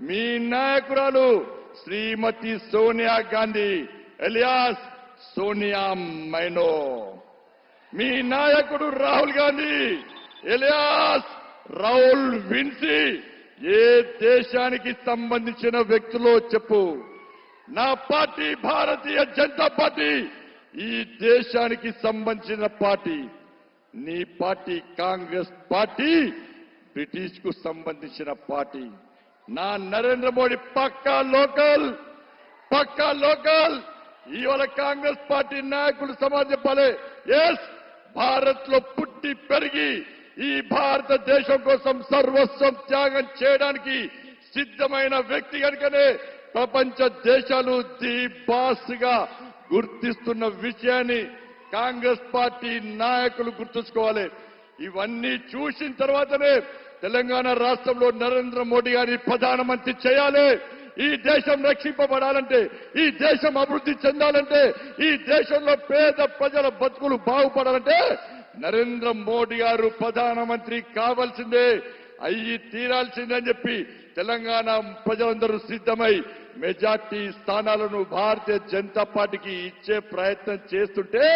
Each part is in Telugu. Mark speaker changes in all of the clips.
Speaker 1: మీ నాయకురాలు శ్రీమతి సోనియా గాంధీ ఎలియాస్ సోనియా మైనో. మీ నాయకుడు రాహుల్ గాంధీ ఎలియాస్ రాహుల్ విన్సీ. ఏ దేశానికి సంబంధించిన వ్యక్తులో చెప్పు. నా పార్టీ భారతీయ జనతా పార్టీ ఈ దేశానికి సంబంధించిన పార్టీ. నీ పార్టీ కాంగ్రెస్ పార్టీ బ్రిటిష్కు సంబంధించిన పార్టీ. నా నరేంద్ర మోడీ పక్కా లోకల్ పక్కా లోకల్. ఇవాళ కాంగ్రెస్ పార్టీ నాయకులు సమాజం చెప్పాలి ఎస్ భారత్లో పుట్టి పెరిగి ఈ భారతదేశం కోసం సర్వస్వం త్యాగం చేయడానికి సిద్ధమైన వ్యక్తి కనుకనే ప్రపంచ దేశాలు ది బాస్గా గుర్తిస్తున్న విషయాన్ని కాంగ్రెస్ పార్టీ నాయకులు గుర్తుంచుకోవాలి. ఇవన్నీ చూసిన తర్వాతనే తెలంగాణ రాష్ట్రంలో నరేంద్ర మోడీ గారిని ప్రధానమంత్రి చేయాలి. ఈ దేశం రక్షింపబడాలంటే ఈ దేశం అభివృద్ధి చెందాలంటే ఈ దేశంలో పేద ప్రజల బతుకులు బాగుపడాలంటే నరేంద్ర మోడీ గారు ప్రధానమంత్రి కావాల్సిందే. అయ్యి తీరాల్సిందే అని చెప్పి తెలంగాణ ప్రజలందరూ సిద్ధమై మెజార్టీ స్థానాలను భారతీయ జనతా పార్టీకి ఇచ్చే ప్రయత్నం చేస్తుంటే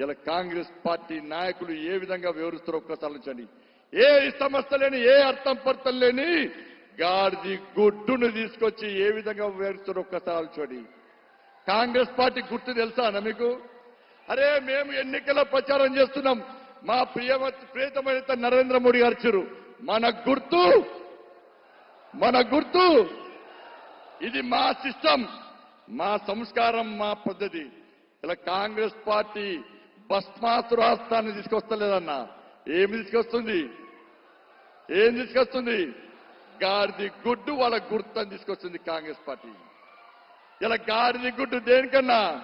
Speaker 1: ఇలా కాంగ్రెస్ పార్టీ నాయకులు ఏ విధంగా వివరిస్తారో ఒక్కసారి ఏ సమస్య లేని ఏ అర్థం పర్థం లేని గాడిది గుడ్డును తీసుకొచ్చి ఏ విధంగా వేరుస్తారు ఒక్కసారి ఆలోచించండి కాంగ్రెస్ పార్టీ గుర్తు తెలుసా మీకు? అరే మేము ఎన్నికల ప్రచారం చేస్తున్నాం. మా ప్రియమ ప్రియతమైన నరేంద్ర మోడీ గారు మన గుర్తు మన గుర్తు ఇది మా సిస్టమ్ మా సంస్కారం మా పద్ధతి. ఇలా కాంగ్రెస్ పార్టీ భస్మాసురాస్తాన్ని తీసుకొస్తలేదన్నా. ఏమి తీసుకొస్తుంది? ఏం తీసుకొస్తుంది? గాడిది గుడ్డు వాళ్ళ గుర్తని తీసుకొస్తుంది కాంగ్రెస్ పార్టీ. ఇలా గాడిది గుడ్డు దేనికన్నా?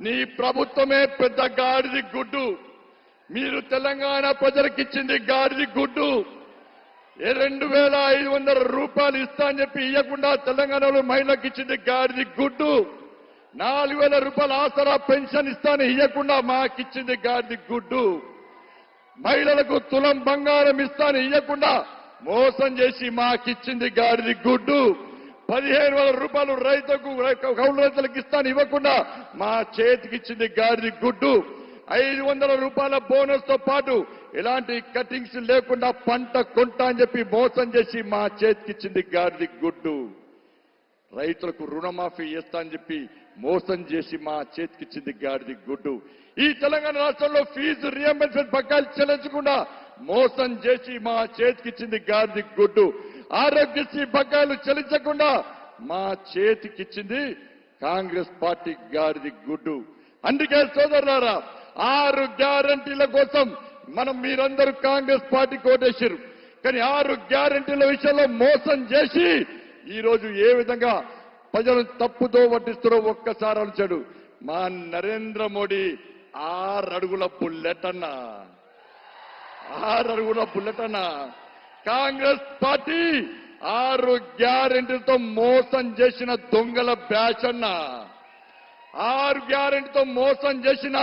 Speaker 1: నీ ప్రభుత్వమే పెద్ద గాడిది గుడ్డు. మీరు తెలంగాణ ప్రజలకు ఇచ్చింది గాడిది గుడ్డు. రెండు వేల ఐదు వందల రూపాయలు ఇస్తా అని చెప్పి ఇవ్వకుండా తెలంగాణలో మహిళలకు ఇచ్చింది గాడిది గుడ్డు. నాలుగు వేల రూపాయల ఆసరా పెన్షన్ ఇస్తాను ఇవ్వకుండా మాకిచ్చింది గాడిది గుడ్డు. మహిళలకు తులం బంగారం ఇస్తాను ఇవ్వకుండా మోసం చేసి మాకిచ్చింది గాడిది గుడ్డు. పదిహేను వేల రూపాయలు రైతుకు కౌలు రైతులకు ఇస్తాను ఇవ్వకుండా మా చేతికి ఇచ్చింది గాడిది గుడ్డు. ఐదు వందల రూపాయల బోనస్తో పాటు ఎలాంటి కటింగ్స్ లేకుండా పంట కొంటా అని చెప్పి మోసం చేసి మా చేతికిచ్చింది గాడిది గుడ్డు. రైతులకు రుణమాఫీ చేస్తా అని చెప్పి మోసం చేసి మా చేతికిచ్చింది గాడిది గుడ్డు. ఈ తెలంగాణ రాష్ట్రంలో ఫీజు రియంబర్స్మెంట్ పక్కాలు చెల్లించకుండా మోసం చేసి మా చేతికిచ్చింది గాడిది గుడ్డు. ఆరోగ్యశ్రీ పగ్గాలు చెల్లించకుండా మా చేతికిచ్చింది కాంగ్రెస్ పార్టీ గాడిది గుడ్డు. అందుకే సోదరులారా ఆరు గ్యారంటీల కోసం మనం మీరందరూ కాంగ్రెస్ పార్టీ కోటేశారు కానీ ఆరు గ్యారంటీల విషయంలో మోసం చేసి ఈరోజు ఏ విధంగా ప్రజలను తప్పుతో వడ్డిస్తారో ఒక్కసారి అలిచాడు మా నరేంద్ర మోడీ ఆరు అడుగుల పుల్లెటన్నా ఆరు అడుగుల పుల్లెటన్నా కాంగ్రెస్ పార్టీ ఆరు గ్యారెంటీలతో మోసం చేసిన దొంగల బ్యాచ్ అన్నా. ఆరు గ్యారెంటీతో మోసం చేసిన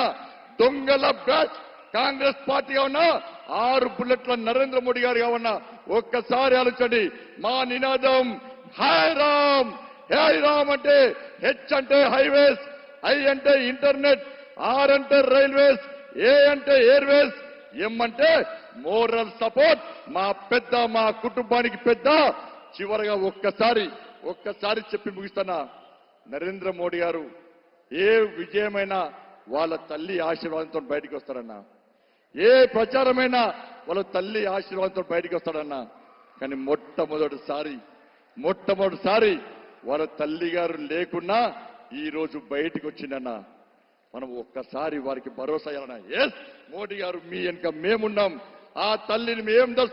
Speaker 1: దొంగల బ్యాచ్ కాంగ్రెస్ పార్టీ ఉన్నా ఆరు బుల్లెట్ల నరేంద్ర మోడీ గారు కావన్నా. ఒక్కసారి ఆలోచండి మా నినాదం హై రామ్. హై రామ్ అంటే హెచ్ అంటే హైవేస్ ఐ అంటే ఇంటర్నెట్ ఆర్ అంటే రైల్వేస్ ఏ అంటే ఎయిర్వేస్ ఎం అంటే మోరల్ సపోర్ట్. మా పెద్ద మా కుటుంబానికి పెద్ద. చివరగా ఒక్కసారి ఒక్కసారి చెప్పి ముగిస్తానా నరేంద్ర మోడీ గారు ఏ విజయమైనా వాళ్ళ తల్లి ఆశీర్వాదంతో బయటికి వస్తారన్నా. ఏ ప్రచారమైనా వాళ్ళ తల్లి ఆశీర్వాదంతో బయటికి వస్తాడన్నా. కానీ మొట్టమొదటిసారి మొట్టమొదటిసారి వాళ్ళ తల్లి గారు లేకున్నా ఈ రోజు బయటికి వచ్చిందన్నా. మనం ఒక్కసారి వారికి భరోసా ఇవ్వాలన్నా ఎస్ మోడీ గారు మీ వెనుక మేమున్నాం. ఆ తల్లిని మేం దస్తా